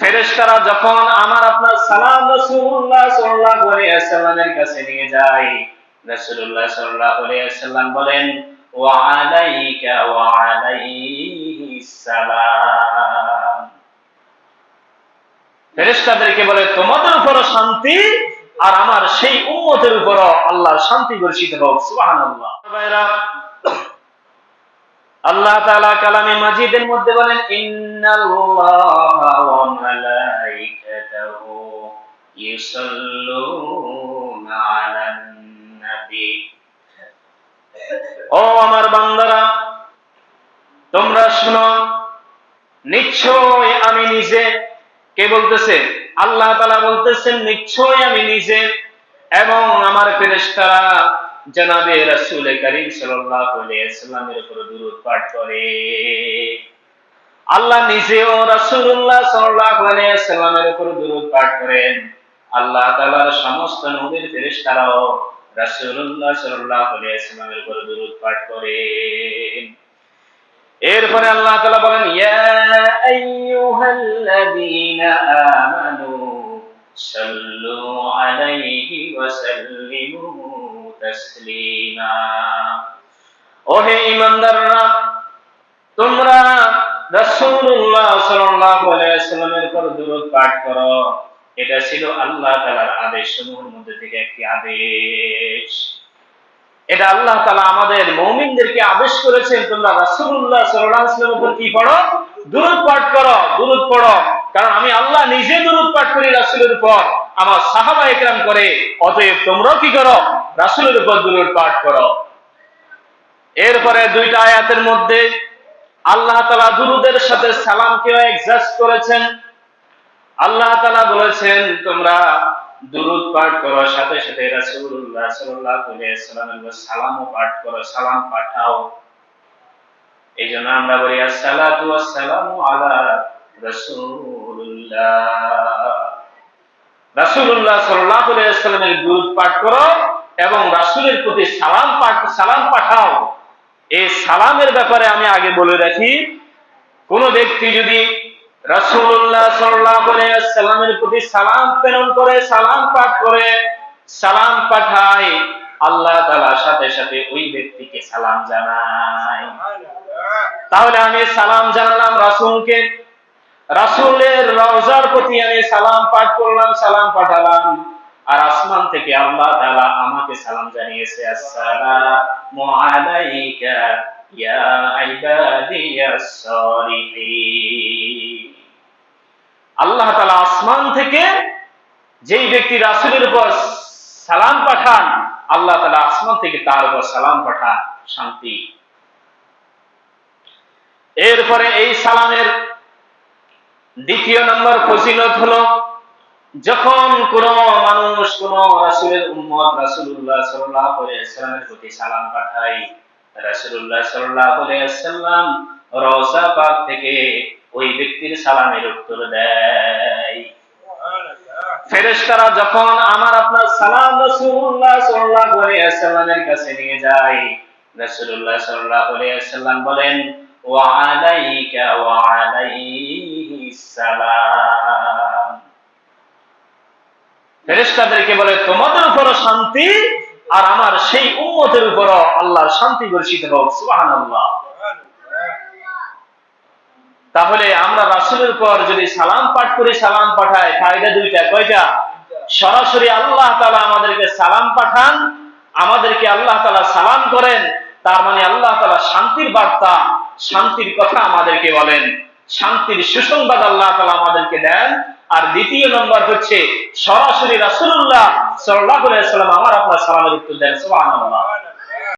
ফেরেশতারা যখন আমার আপনার সালাম রাসূলুল্লাহ সাল্লাল্লাহু আলাইহি কাছে নিয়ে যায়, রাসূলুল্লাহ সাল্লাল্লাহু আলাইহি বলেন, ওয়া আলাইকা ওয়া আলাইহিস সালাম। ফেরেশতাদেরকে বলে, তোমাদের উপরও শান্তি আর আমার সেই উম্মতের উপরও আল্লাহর শান্তি বর্ষিত হোক, সুবহানাল্লাহ। ভাইরা আল্লাহ তাআলা কালামে মাজিদের মধ্যে বলেন, ইন্নাল্লাহা ওয়া মালাইকাতাহু ইউসাল্লুনা আলান নবী। ও আমার বান্দারা, তোমরা শুনো নিশ্চয় আমি নিজে, কে বলতেছে? আল্লাহ তাআলা বলতেছেন নিশ্চয় আমি নিজে এবং আমার ফেরেশতারা জনাবে রাসূল করিম ওয়াসাল্লামের উপর দুরূদ পাঠ করে। আল্লাহ নিজেও রাসূলুল্লাহ সাল্লাল্লাহু আলাইহি উপর দুরূদ পাঠ করেন। আল্লাহ তাআলার সমস্ত নবীর ফেরেশতারাও রাসূলুল্লাহ সাল্লাল্লাহু আলাইহি উপর দুরূদ পাঠ করেন। এরপরে আল্লাহ তালা বলেন, ইয়া আমানু সাল্লু আলাইহি ওয়া সাল্লিমু এটা ছিল আল্লাহ তাআলার আদেশ সমূহের মধ্যে থেকে একটি আদেশ। এটা আল্লাহ তাআলা আমাদের মুমিনদেরকে আদেশ করেছেন, তোমরা রাসূলুল্লাহ সাল্লাল্লাহু উপর কি পড়ো? দরুদ পাঠ করো, দরুদ পড়ো। কারণ আমি আল্লাহ নিজে দরুদ পাঠ করি রাসূলের উপর। আমার সাহাবা একরাম করে, অতএব তোমরাও কি করো? রাসূলের উপর দরুদ পাঠ করো। এরপরে দুইটা আয়াতের মধ্যে আল্লাহ তাআলা দুরুদের সাথে সালামকেও এক্সাস্ট করেছেন। আল্লাহ তাআলা বলেছেন, তোমরা দুরুদ পাঠ করো, সাথে সাথে রাসূলুল্লাহ সাল্লাল্লাহু আলাইহি ওয়াসাল্লামের সালামও পাঠ করো, সালাম পাঠাও। এই জন্য আমরা বলি, আসসালাতু ওয়াসসালামু আলা রাসূলুল্লাহ। সাল্লাল্লাহু আলাইহি দুরুদ পাঠ করো এবং রাসূলের প্রতি সালাম পাঠ সালাম পাঠাও। এই সালামের ব্যাপারে আমি আগে বলে রাখি কোন ব্যক্তি যদি রাসূলুল্লাহ সাল্লাল্লাহু আলাইহি ওয়াসাল্লামের প্রতি সালাম প্রেরণ করে সালাম পাঠ করে সালাম পাঠায় আল্লাহ তাআলা সাথে সাথে ওই ব্যক্তিকে সালাম জানায়। তাহলে আমি সালাম জানালাম রাসূলকে। রাসূলের রওজার প্রতি আমি সালাম পাঠ করলাম, সালাম পাঠালাম। আর আসমান থেকে আল্লাহ তাআলা আমাকে সালাম জানিয়েছে, আসসালামু আলাইকা ইয়া ইবাদিয়াস সালিহিন আল্লাহ তাআলা আসমান থেকে যেই ব্যক্তি রাসূলের উপর সালাম পাঠান, আল্লাহ তাআলা আসমান থেকে তার উপর সালাম পাঠান শান্তি। এরপরে এই সালামের দ্বিতীয় নম্বর ফজিলত হলো, যখন কোন মানুষ কোন রাসূলের উম্মত রাসূলুল্লাহ সাল্লাল্লাহু আলাইহি প্রতি সালাম পাঠায়, রাসূলুল্লাহ সাল্লাল্লাহু আলাইহি রওজা পাক থেকে ওই ব্যক্তির সালামের উত্তর দেয়। ফেরেশতারা যখন আমার আপনার সালাম কাছে নিয়ে যায়, রাসূলুল্লাহ সাল্লাল্লাহু বলেন, ওয়া আলাইকা সালাম। ফেরেশতাদেরকে বলে, তোমাদের উপরও শান্তি আর আমার সেই উম্মতের উপরও আল্লাহর শান্তি বর্ষিত হোক, সুবহানাল্লাহ। তাহলে আমরা রাসূলের পর যদি সালাম পাঠ করি, সালাম পাঠায় ফায়দা দুইটা, কয়টা? সরাসরি আল্লাহ তাআলা আমাদেরকে সালাম পাঠান, আমাদেরকে আল্লাহ তাআলা সালাম করেন, তার মানে আল্লাহ তাআলা শান্তির বার্তা, শান্তির কথা আমাদেরকে বলেন। শান্তির সুসংবাদ আল্লাহ তালা আমাদেরকে দেন। আর দ্বিতীয় নম্বর হচ্ছে, সরাসরি রাসুল্লাহ সাল্লাহ আমার আপনার সালামের উত্তর দেন। সুবহানাল্লাহ।